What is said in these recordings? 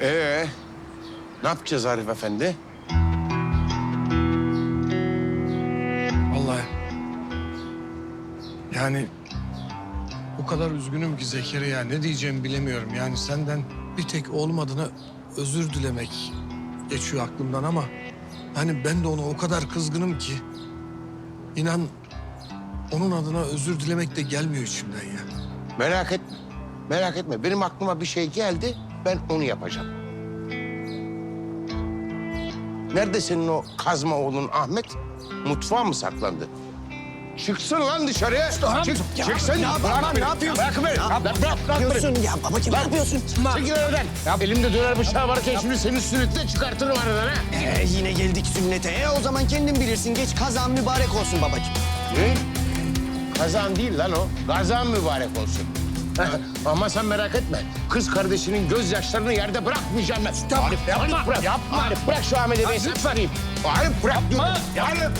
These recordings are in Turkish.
Ne yapacağız Arif Efendi? Vallahi. Yani o kadar üzgünüm ki Zekeriya ne diyeceğimi bilemiyorum. Yani senden bir tek oğlum adına özür dilemek geçiyor aklımdan ama hani ben de ona o kadar kızgınım ki inan onun adına özür dilemek de gelmiyor içimden ya. Merak etme. Merak etme. Benim aklıma bir şey geldi. Ben onu yapacağım. Nerede senin o kazma oğlun Ahmet? Mutfağa mı saklandı? Çıksın lan dışarıya. Çık, çıksın. ya bırak beni. ne yapıyorsun? Bırak beni. Ya Bırak, bırak, bırak yapıyorsun ya babacığım ne yapıyorsun? Çekil oradan. Ya elimde döner bıçağı varken şimdi senin sünnetine çıkartırım aradan ha. Ee, yine geldik sünnete. E, o zaman kendin bilirsin. Geç kazan mübarek olsun babacığım. Ne? Kazan değil lan o. Gazan mübarek olsun. Ama sen merak etme. Kız kardeşinin gözyaşlarını yerde bırakmayacağım ben. Arif, yapma, Arif bırak. Yapma. Arif bırak şu Ahmet'e ben sana vereyim. Arif bırak diyorum. Arif.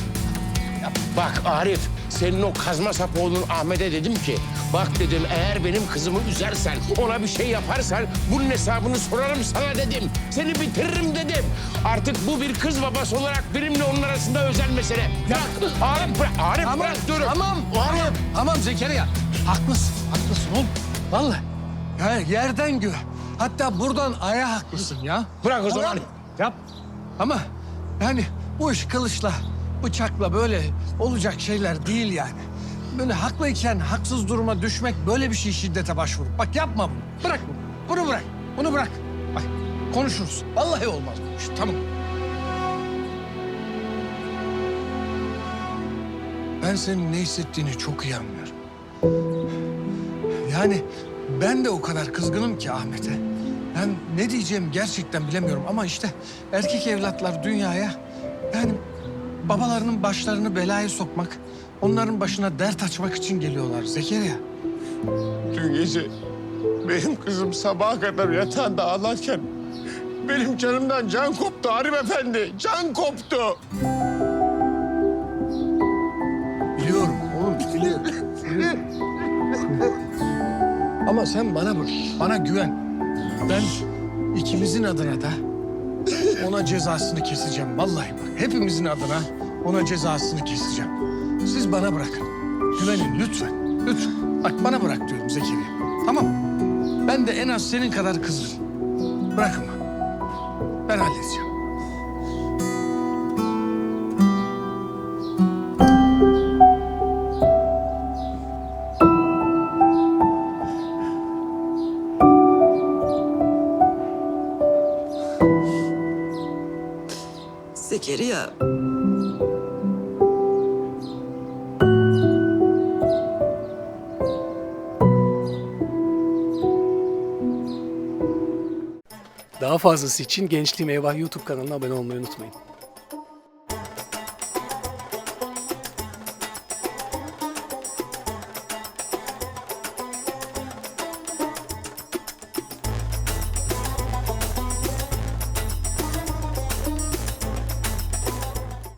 Bak Arif, senin o kazma sap oğlun Ahmet'e dedim ki... Bak dedim eğer benim kızımı üzersen, ona bir şey yaparsan... ...bunun hesabını sorarım sana dedim. Seni bitiririm dedim. Artık bu bir kız babası olarak benimle onun arasında özel mesele. Bırak, Arif bırak, Arif bırak diyorum. Tamam. Arif. Tamam Zekeriya. Haklısın. Haklısın oğlum. Vallahi. Ya yerden göğe. Hatta buradan aya haklısın ya. Bırak o zaman. Yap. Ama yani bu iş kılıçla, bıçakla böyle olacak şeyler değil yani. Böyle haklıyken haksız duruma düşmek böyle bir şey şiddete başvurur. Bak yapma bunu. Bırak bunu. Bunu bırak. Bunu bırak. Bak konuşuruz. Vallahi olmaz bu iş. Tamam. Ben senin ne hissettiğini çok iyi anlıyorum. Yani ben de o kadar kızgınım ki Ahmet'e. Ben ne diyeceğimi gerçekten bilemiyorum ama işte erkek evlatlar dünyaya yani babalarının başlarını belaya sokmak, onların başına dert açmak için geliyorlar Zekeriya. Dün gece benim kızım sabaha kadar yatağında ağlarken benim canımdan can koptu Arif Efendi. Can koptu. Biliyorum oğlum biliyorum. Ama sen bana bak, bana güven. Ben ikimizin adına da ona cezasını keseceğim. Vallahi bak hepimizin adına ona cezasını keseceğim. Siz bana bırakın. Güvenin lütfen. Lütfen. Bak bana bırak diyorum Zekeriya. Tamam? Ben de en az senin kadar kızgınım. Bırakın. Ben halledeceğim. Zekeriya. Daha fazlası için Gençliğim Eyvah YouTube kanalına abone olmayı unutmayın.